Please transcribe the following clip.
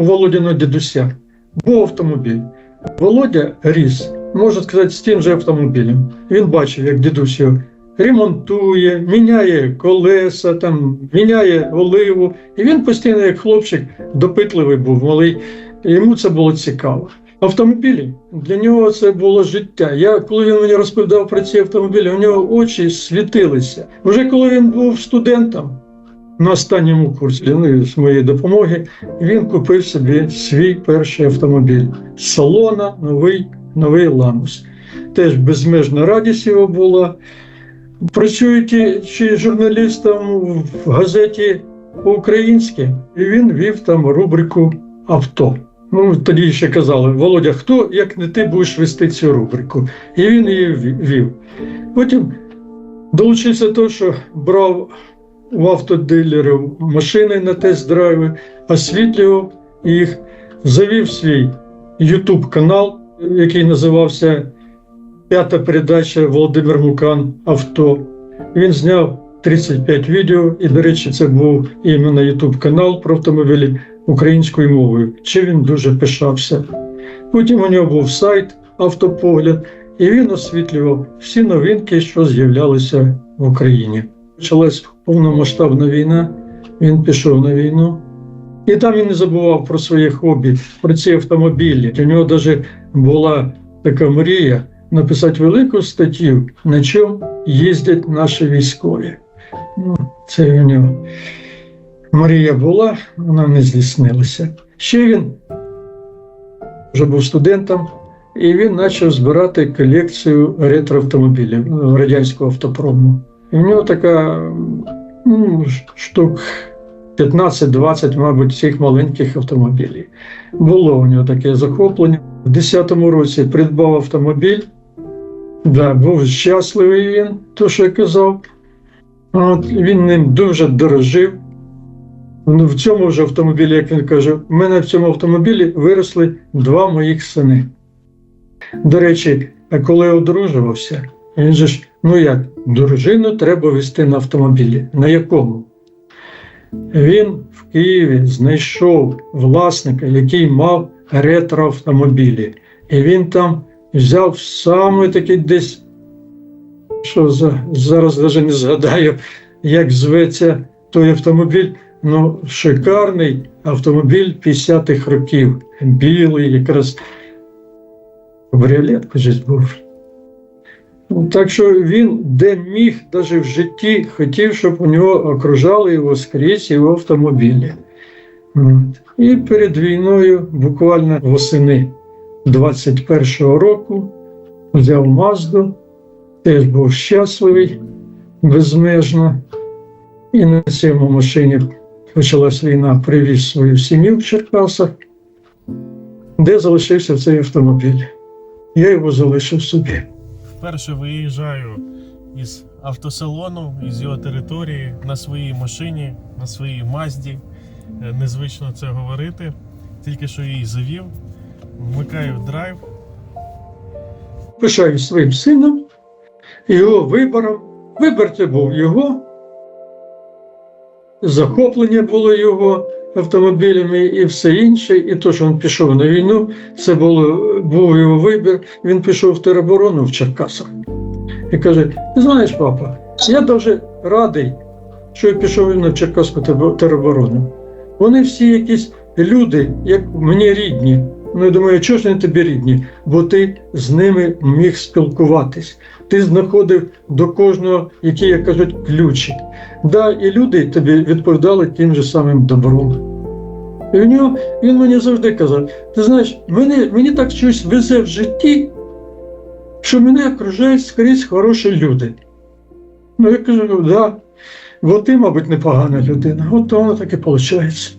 у Володіного дідуся був автомобіль. Володя ріс, можна сказати, з тим же автомобілем. Він бачив, як дідусь його ремонтує, міняє колеса, там, міняє оливу. І він постійно, як хлопчик, допитливий був малий. Йому це було цікаво. Автомобілі для нього це було життя. Я коли він мені розповідав про ці автомобілі, у нього очі світилися. Вже коли він був студентом на останньому курсі ну, з моєї допомоги, він купив собі свій перший автомобіль з салона, новий, новий Ланус. Теж безмежна радість його була. Працюючи чи журналістом в газеті по-українськи, і він вів там рубрику авто. Ну, тоді ще казали, Володя, хто, як не ти будеш вести цю рубрику? І він її ві- вів. Потім долучився до того, що брав у автодилерів машини на тест-драйви, освітлював їх, завів свій YouTube канал, який називався П'ята передача Володимир Мукан Авто. Він зняв 35 відео, і, до речі, це був іменно YouTube канал про автомобілі українською мовою. Чи він дуже пишався. Потім у нього був сайт Автопогляд, і він освітлював всі новинки, що з'являлися в Україні. Почалась повномасштабна війна, він пішов на війну. І там він не забував про своє хобі, про ці автомобілі. У нього навіть була така мрія написати велику статтю, на чому їздять наші військові. Ну, це у нього мрія була, вона не здійснилася. Ще він вже був студентом, і він почав збирати колекцію ретроавтомобілів радянського автопрому. І в нього така ну, штук 15-20, мабуть, цих маленьких автомобілів. Було у нього таке захоплення. У 10-му році придбав автомобіль. Да, був щасливий він, то що я казав. От, він ним дуже дорожив. В цьому ж автомобілі, як він каже, в мене в цьому автомобілі виросли два моїх сини. До речі, коли одружувався, він же ж, ну як, дружину треба вести на автомобілі. На якому? Він в Києві знайшов власника, який мав ретроавтомобілі. І він там взяв саме такий десь, що за, зараз навіть не згадаю, як зветься той автомобіль. Ну, шикарний автомобіль 50-х років. Білий, якраз кабріолет кажуть, був. Ну, Так що він, де міг, навіть в житті, хотів, щоб у нього окружали його скрізь його автомобілі. І перед війною, буквально восени 21-го року, взяв Мазду, теж був щасливий безмежно. І на цьому машині почалась війна, привіз свою сім'ю в Черкасах, де залишився цей автомобіль. Я його залишив собі. Вперше виїжджаю із автосалону, із його території на своїй машині, на своїй Мазді. Е, Незвично це говорити. Тільки що її завів, вмикаю драйв. Пишаюсь своїм сином, його вибором. Вибір це був його, захоплення було його автомобілями і все інше. І то, що він пішов на війну, це було, був його вибір. Він пішов в тероборону в Черкасах. І каже: ти знаєш, папа, я дуже радий, що я пішов на Черкаську тероборону. Вони всі якісь люди, як мені рідні. Ну, я думаю, чого ж вони тобі рідні? Бо ти з ними міг спілкуватись. Ти знаходив до кожного, які, як кажуть, ключі. Да, і люди тобі відповідали тим же самим добром. І в нього він мені завжди казав: ти знаєш, мені, мені так щось везе в житті, що мене окружають скрізь хороші люди. Ну, я кажу, да, бо ти, мабуть, непогана людина. От воно так і виходить.